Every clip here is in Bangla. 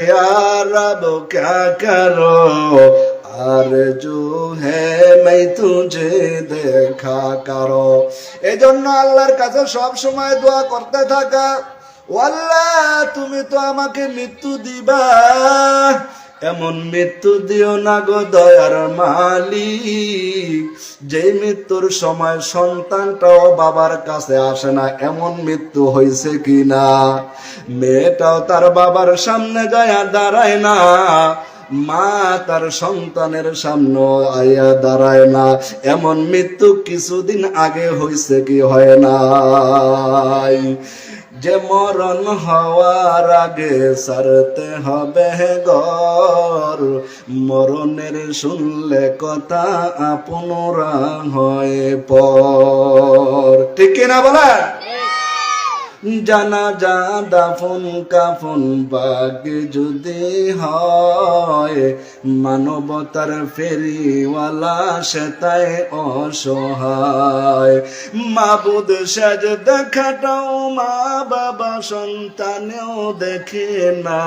यार अब क्या करो आरजू है मैं तुझे দেখা করো এজন্য আল্লাহর কাছে সব সময় দোয়া করতে থাকা ও আল্লাহ তুমি তো আমাকে মৃত্যু দিবা এমন মৃত্যু দিও না গো দয়ার মালিক। যে মৃত্যুর সময় সন্তানটাও বাবার কাছে আসে না, এমন মৃত্যু হয়েছে কি না মেয়েটাও তার বাবার সামনে যায় দাঁড়ায় না। মা তার সন্তানের সামনে আয়া দাঁড়ায় না। এমন মৃত্যু কিছুদিন আগে হয়েছে কি হয় নাই? যে মরণ হওয়ার আগে সারতে হবে গর। মরণের শুনলে কথা আপনরা হয় পর। ঠিক কিনা বলেন? জানা যা দাফন কাফন বাগে যদি হয় মানবতার ফেরিওয়ালা সেতায় অসহায়। মা মাবুদ সাজ দেখাটাও মা বাবা সন্তানেও দেখে না।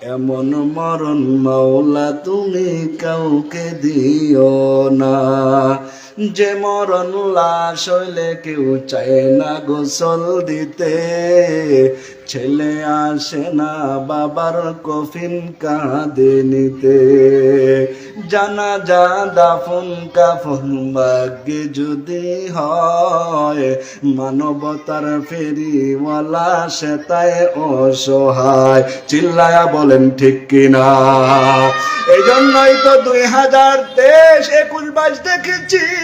এমন মরণ মাওলা তুমি কাউকে দিও না। যে মরণ লাশ হইলে কেউ চায় না গোসল দিতে। ছেলে আসে না, বাবার কফিন কাঁদে নিতে। জানা যা দাফন, কাফন, ভাগ্যে যদি হয়, মানবতার ফেরিওয়ালা সে তাই অসহায়। চিল্লায়া বলেন, ঠিক কিনা? এই জন্যই তো দুই হাজার তেইশ একুশ বাইশ দেখেছি।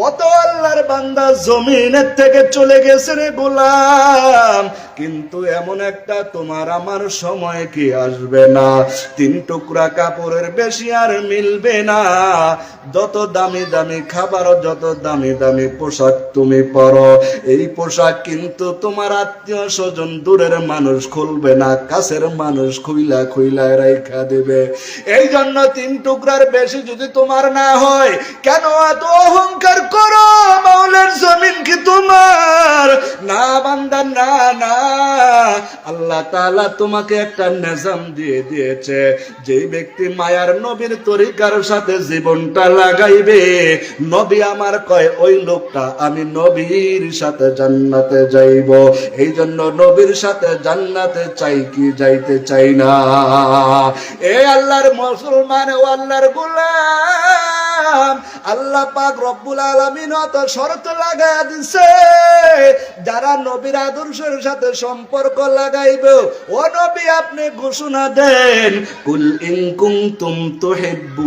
কত আল্লাহর বান্দা জমিনের থেকে চলে গেছে রে গোলাম। কিন্তু এমন একটা তোমার আমার সময় কি আসবে না। তিন টুকরা কাপড়ের বেশি আর মিলবে না। যত দামি দামি খাবার, যত দামি দামি পোশাক তুমি পরো, এই পোশাক কিন্তু তোমার আত্মীয় স্বজন দূরের মানুষ খুলবে না, কাছের মানুষ খুইলা খুইলা রেখা দেবে। এই জন্য তিন টুকরার বেশি যদি তোমার না হয়, কেন এত অহংকার করো মাওলের জমিন কি তোমার? না বান্দা, না না। আল্লাহ তাআলা তোমাকে একটা নিজাম দিয়ে দিয়েছে। যেই ব্যক্তি মায়ার নবীর তরিকার সাথে জীবনটা লাগাইবে, নবী আমার কয়, ওই লোকটা আমি নবীর সাথে জান্নাতে যাইব। এই জন্য নবীর সাথে জান্নাতে চাই কি যাইতে চাই না। এ আল্লাহর মুসলমান ও আল্লাহর গোলাম। আল্লাহ পাক রব্বুল আলমিন অত শরত লাগা দিছে। যারা নবীর আদর্শের সাথে সম্পর্ক লাগাইব, ও নবী আপনি ঘোষণা দেন, কুল ইন কুনতুম তুহিব্বু